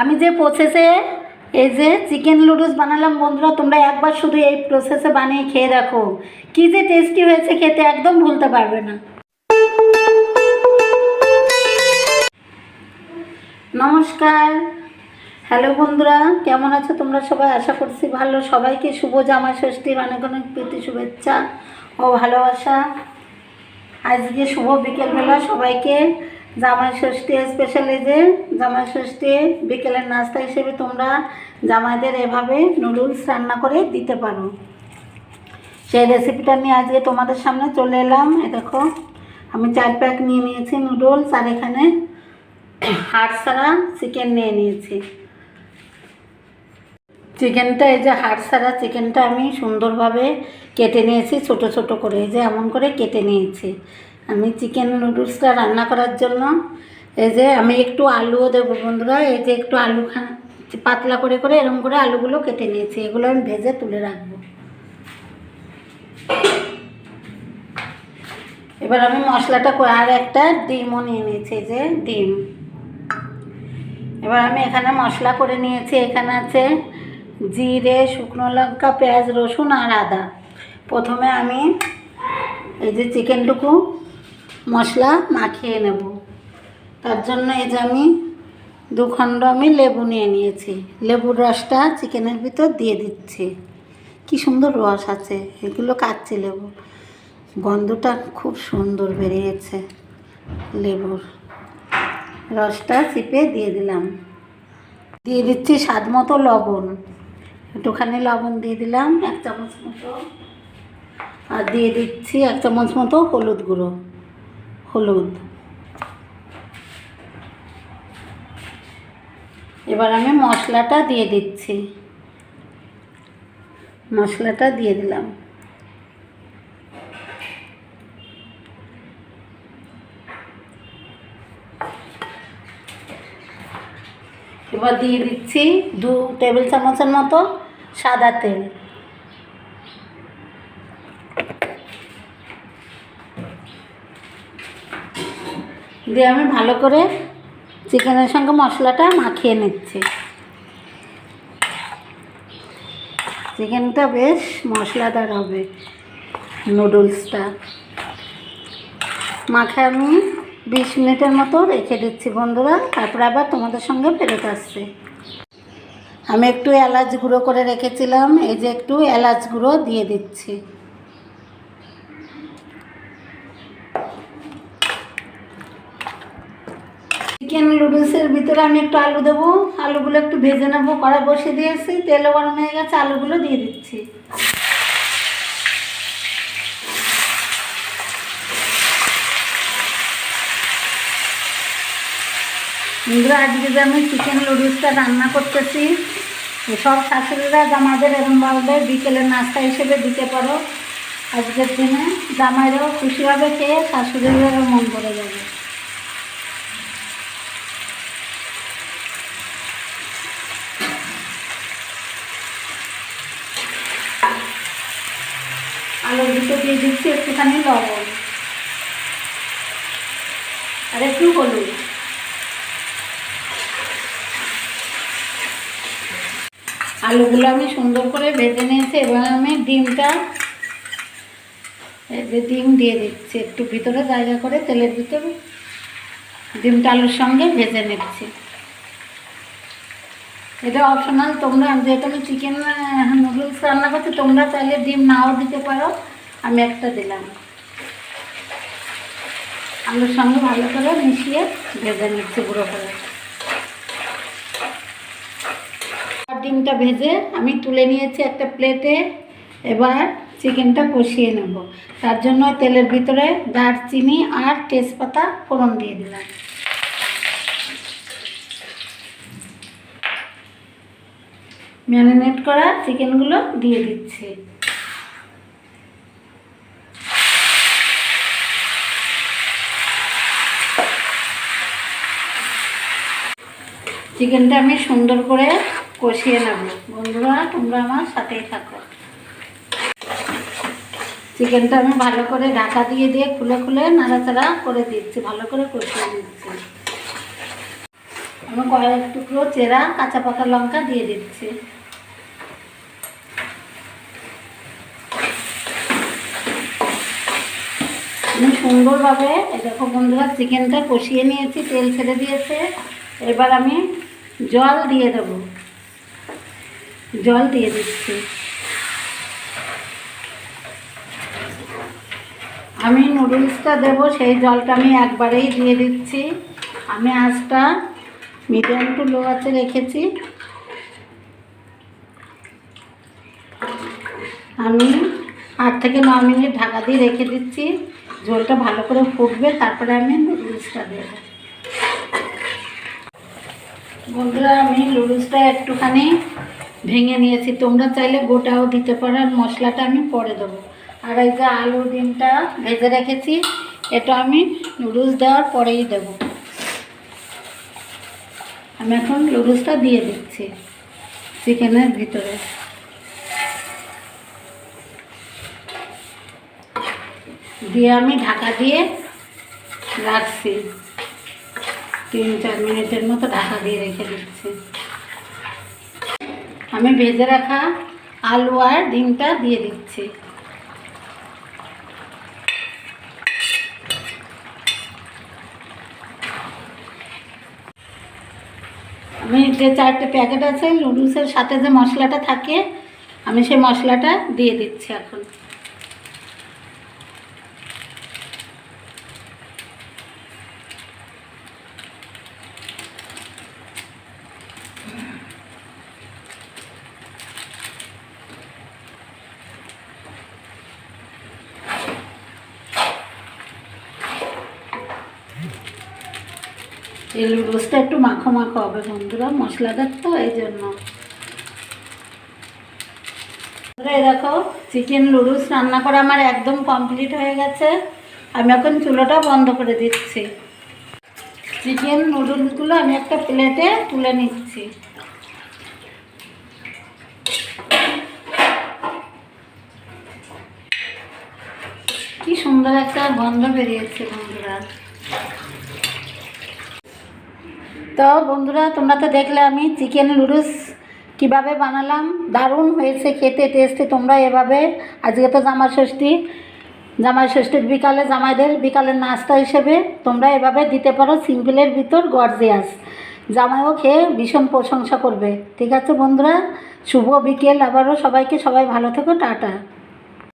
আমি যে প্রসেসে এই যে চিকেন নুডলস বানালাম, বন্ধুরা, তোমরা একবার শুধু এই প্রসেসে বানিয়ে খেয়ে দেখো। কি যে টেস্টি হয়েছে খেতে একদম ভুলতে পারবে না। নমস্কার। হ্যালো বন্ধুরা, কেমন আছো তোমরা সবাই? আশা করছি ভালো। সবাইকে শুভ জামা ষষ্ঠীর অনেক অনেক প্রীতি, শুভেচ্ছা ও ভালোবাসা। আজকে শুভ বিকেলবেলা সবাইকে জামাই ষষ্ঠী স্পেশাল যে জামাই ষষ্ঠী বিকেলের নাস্তা হিসেবে তোমরা জামাইদের এভাবে নুডলস রান্না করে দিতে পারো। সেই রেসিপিটা নিয়ে আজকে তোমাদের সামনে চলে এলাম। এ দেখো, আমি চার প্যাক নিয়ে নিয়েছি নুডলস আর এখানে হাড় ছাড়া চিকেন নিয়ে নিয়েছি। চিকেনটা এই যে হাড় ছাড়া চিকেনটা আমি সুন্দরভাবে কেটে নিয়েছি, ছোট ছোট করে, এই যে এমন করে কেটে নিয়েছি। আমি চিকেন নুডলসটা রান্না করার জন্য। এই যে আমি একটু আলুও দেবো বন্ধুরা, এই যে একটু আলু খা, পাতলা করে করে এরকম করে আলুগুলো কেটে নিয়েছি, এগুলো আমি ভেজে তুলে রাখব। এবার আমি মশলাটা আর একটা ডিমও নিয়ে নিয়েছি যে ডিম। এবার আমি এখানে মশলা করে নিয়েছি, এখানে আছে জিরে, শুকনো লঙ্কা, পেঁয়াজ, রসুন আর আদা। প্রথমে আমি এই যে চিকেনটুকু মশলা মাখিয়ে নেব। তার জন্য এই যে আমি দু খণ্ড আমি লেবু নিয়ে নিয়েছি। লেবুর রসটা চিকেনের ভিতর দিয়ে দিচ্ছি। কি সুন্দর রস আছে, এগুলো কাচ্ছি লেবু। গন্ধটা খুব সুন্দর বেরিয়েছে লেবুর। রসটা চিপে দিয়ে দিলাম। দিয়ে দিচ্ছি স্বাদ মতো লবণ। একটুখানি লবণ দিয়ে দিলাম, এক চামচ মতো। আর দিয়ে দিচ্ছি এক চামচ মতো হলুদ গুঁড়ো। হলুদ। এবার আমি মশলাটা দিয়ে দিচ্ছি। মশলাটা দিয়ে দিলাম। এবার দিয়ে দিচ্ছি দু টেবিল চামচের মতো সাদা তেল। দিয়ে আমি ভালো করে চিকেনের সঙ্গে মশলাটা মাখিয়ে নিচ্ছি। চিকেনটা বেশ মশলাদার হবে, নুডলসটা। মাখে আমি বিশ মিনিটের মতো রেখে দিচ্ছি বন্ধুরা, তারপরে আবার তোমাদের সঙ্গে ফেরত আসছে। আমি একটু এলাচ গুঁড়ো করে রেখেছিলাম, এই যে একটু এলাচ গুঁড়ো দিয়ে দিচ্ছি। চিকেন নুডলসের ভিতরে আমি একটু আলু দেবো। আলুগুলো একটু ভেজে নেব, কড়াই বসিয়ে দিয়েছি, তেলও গরম হয়ে গেছে, আলুগুলো দিয়ে দিচ্ছি। আজকে যে আমি চিকেন নুডলসটা রান্না করতেছি সব শাশুড়িরা জামাদের জামাইদের এরমভাবে বিকেলের নাস্তা হিসেবে দিতে পারো। আজকের দিনে জামাইরাও খুশি হবে, খেয়ে শাশুড়িদেরও মন ভরে যাবে। ভিতর দিয়ে দিচ্ছি, একটুখানি লবণ। আর একটু হলুদ। আলুগুলো আমি সুন্দর করে ভেজে নিয়েছি, এবার আমি ডিমটা ডিম দিয়ে দিচ্ছি। একটু ভিতরে জায়গা করে তেলের ভিতরে ডিমটা আলুর সঙ্গে ভেজে নিচ্ছি। এটা অপশনাল তোমরা যেহেতু আমি চিকেন নুডলস রান্না করছি, তোমরা চাইলে ডিম নাও দিতে পারো। আমি একটা দিলাম। আলুর সঙ্গে ভালো করে মিশিয়ে ভেজে নিচ্ছি গুঁড়ো করে। ডিমটা ভেজে আমি তুলে নিয়েছি একটা প্লেটে। এবার চিকেনটা কষিয়ে নেব। তার জন্য তেলের ভিতরে দারচিনি আর তেজপাতা ফোড়ন দিয়ে দিলাম। ম্যারিনেট করা চিকেনগুলো দিয়ে দিচ্ছি। চিকেনটা আমি সুন্দর করে কষিয়ে নেব। বন্ধুরা, তোমরা আমার সাথেই থাকো। চিকেনটা আমি ভালো করে ঢাকা দিয়ে দিয়ে খুলে খুলে নাড়াচাড়া করে দিচ্ছি, ভালো করে কষিয়ে দিচ্ছি আমি কয়েক টুকরো চেরা কাঁচা পাকা লঙ্কা দিয়ে দিচ্ছি। আমি সুন্দরভাবে দেখো বন্ধুরা, চিকেনটা কষিয়ে নিয়েছি, তেল ছেড়ে দিয়েছে। এবার আমি জল দিয়ে দেব। জল দিয়ে দিচ্ছি। আমি নুডলসটা দেবো, সেই জলটা আমি একবারেই দিয়ে দিচ্ছি। আমি আঁচটা মিডিয়াম টু লো আছে রেখেছি। আমি আট থেকে ন মিনিট ঢাকা দিয়ে রেখে দিচ্ছি। ঝোলটা ভালো করে ফুটবে, তারপরে আমি নুডলসটা দেব। বন্ধুরা, আমি লুডুসটা একটুখানি ভেঙে নিয়েছি। তোমরা চাইলে গোটাও দিতে পারো, আর মশলাটা আমি পরে দেবো। আর এই যে আলু ডিমটা ভেজে রেখেছি, এটা আমি নুডলস দেওয়ার পরেই দেবো। আমি এখন নুডলসটা দিয়ে দিচ্ছি চিকেনের ভিতরে। দিয়ে আমি ঢাকা দিয়ে রাখছি। তিন চার মিনিটের মতো ঢাকা দিয়ে রেখে দিচ্ছি। আমি ভেজে রাখা আলু আর ডিমটা দিয়ে দিচ্ছি। আমি যে চারটে প্যাকেট আছে নুডলসের সাথে যে মশলাটা থাকে, আমি সেই মশলাটা দিয়ে দিচ্ছি এখন। এই নুডলসটা একটু মাখো মাখো হবে বন্ধুরা, মশলাদার তো, এই জন্য। এই দেখো চিকেন নুডলস রান্না করা আমার একদম কমপ্লিট হয়ে গেছে। আমি এখন চুলোটা বন্ধ করে দিচ্ছি। চিকেন নুডলসগুলো আমি একটা প্লেটে তুলে নিচ্ছি। কি সুন্দর একটা গন্ধ বেরিয়েছে বন্ধুরা। তো বন্ধুরা, তোমরা তো দেখলে আমি চিকেন নুডলস কীভাবে বানালাম? দারুণ হয়েছে খেতে টেস্টে তোমরা এভাবে, আজকে তো জামা ষষ্ঠী। জামাই ষষ্ঠীর বিকালে, জামাইদের বিকালের নাস্তা হিসেবে তোমরা এভাবে দিতে পারো সিম্পলের ভিতর গর্জিয়াস জামাইও খেয়ে ভীষণ প্রশংসা করবে। ঠিক আছে বন্ধুরা, শুভ বিকেল আবারও সবাইকে, সবাই ভালো থেকো, টাটা।